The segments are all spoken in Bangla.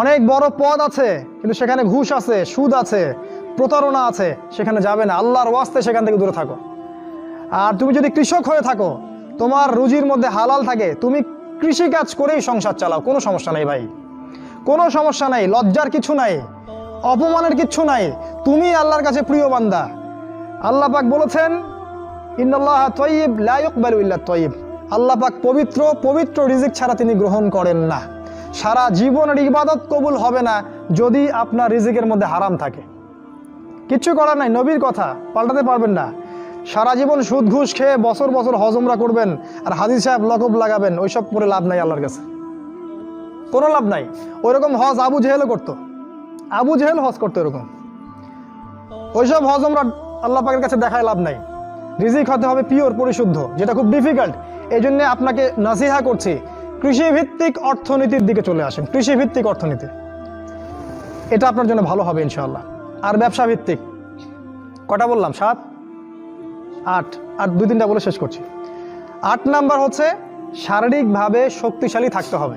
অনেক বড় পদ আছে, কিন্তু সেখানে ঘুষ আছে, সুদ আছে, প্রতারণা আছে, সেখানে যাবে না। আল্লাহর ওয়াস্তে সেখান থেকে দূরে থাকো। আর তুমি যদি কৃষক হয়ে থাকো, তোমার রুজির মধ্যে হালাল থাকে, তুমি কৃষিকাজ করেই সংসার চালাও, কোনো সমস্যা নেই ভাই। কোনো সমস্যা নাই, লজ্জার কিছু নাই, অপমানের কিচ্ছু নাই, তুমি আল্লাহর কাছে প্রিয় বান্দা। আল্লাহ পাক বলেছেন, ইন্নাল্লাহ তয়িব, লা ইকবালু ইল্লা তয়িব। আল্লাহ পাক পবিত্র পবিত্র রিজিক ছাড়া তিনি গ্রহণ করেন না। সারা জীবনের ইবাদত কবুল হবে না যদি আপনার রিজিকের মধ্যে হারাম থাকে। কিচ্ছু করার নাই, নবীর কথা, পাল্টাতে পারবেন না। সারা জীবন সুদ, ঘুষ খেয়ে বছর বছর হজমরা করবেন আর হাজির সাহেব লকব লাগাবেন, ওইসব করে লাভ নাই আল্লাহর কাছে। কোনো লাভ নাই। ওইরকম হজ আবু জেহেলও করতো। আবু জেহেল হজ করতো এরকম। ওইসব হজ আমরা আল্লাহ পাকের কাছে দেখায় লাভ নাই। রিজিক হতে হবে পিওর পরিশুদ্ধ, যেটা খুব ডিফিকাল্ট এই জন্য আপনাকে নাসিহা করছি কৃষিভিত্তিক অর্থনীতির দিকে চলে আসেন। কৃষিভিত্তিক অর্থনীতি। এটা আপনার জন্য ভালো হবে ইনশাআল্লাহ। আর ব্যবসা ভিত্তিক কটা বললাম? সাত? আট। আর দুই, তিনটা বলে শেষ করছি। আট নাম্বার হচ্ছে শারীরিকভাবে শক্তিশালী থাকতে হবে।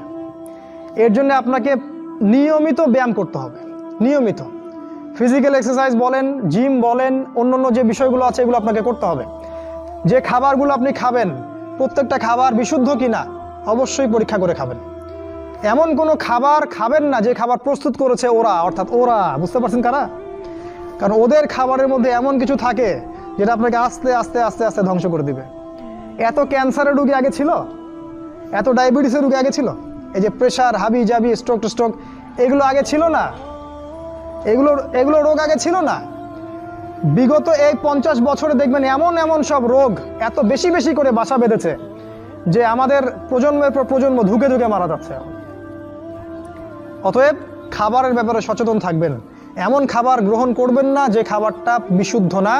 এর জন্য আপনাকে নিয়মিত ব্যায়াম করতে হবে। নিয়মিত। ফিজিক্যাল এক্সারসাইজ বলেন, জিম বলেন, অন্যান্য যে বিষয়গুলো আছে এগুলো আপনাকে করতে হবে। যে খাবারগুলো আপনি খাবেন, প্রত্যেকটা খাবার বিশুদ্ধ কিনা অবশ্যই পরীক্ষা করে খাবেন। এমন কোনো খাবার খাবেন না, যে খাবার প্রস্তুত করেছে ওরা, অর্থাৎ ওরা। বুঝতে পারছেন কারা? কারণ ওদের খাবারের মধ্যে এমন কিছু থাকে, যেটা আপনাকে আস্তে আস্তে আস্তে আস্তে ধ্বংস করে দিবে। এত ক্যান্সারের রুগী আগে ছিল? এত ডায়াবেটিসের রুগী আগে ছিল? এই যে প্রেশার, হাবি জাবি স্ট্রোক স্ট্রোক এগুলো আগে ছিল না? এগুলো এগুলো রোগ আগে ছিল না? বিগত এই পঞ্চাশ বছরে দেখবেন এমন এমন সব রোগ এত বেশি বেশি করে বাসা বেঁধেছে। যে আমাদের প্রজন্মের পর প্রজন্ম ধুকে ধুকে মারা যাচ্ছে এখন। অতএব খাবারের ব্যাপারে সচেতন থাকবেন। এমন খাবার গ্রহণ করবেন না যে খাবারটা বিশুদ্ধ না,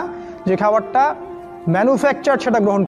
যে খাবারটা ম্যানুফ্যাকচার সেটা গ্রহণ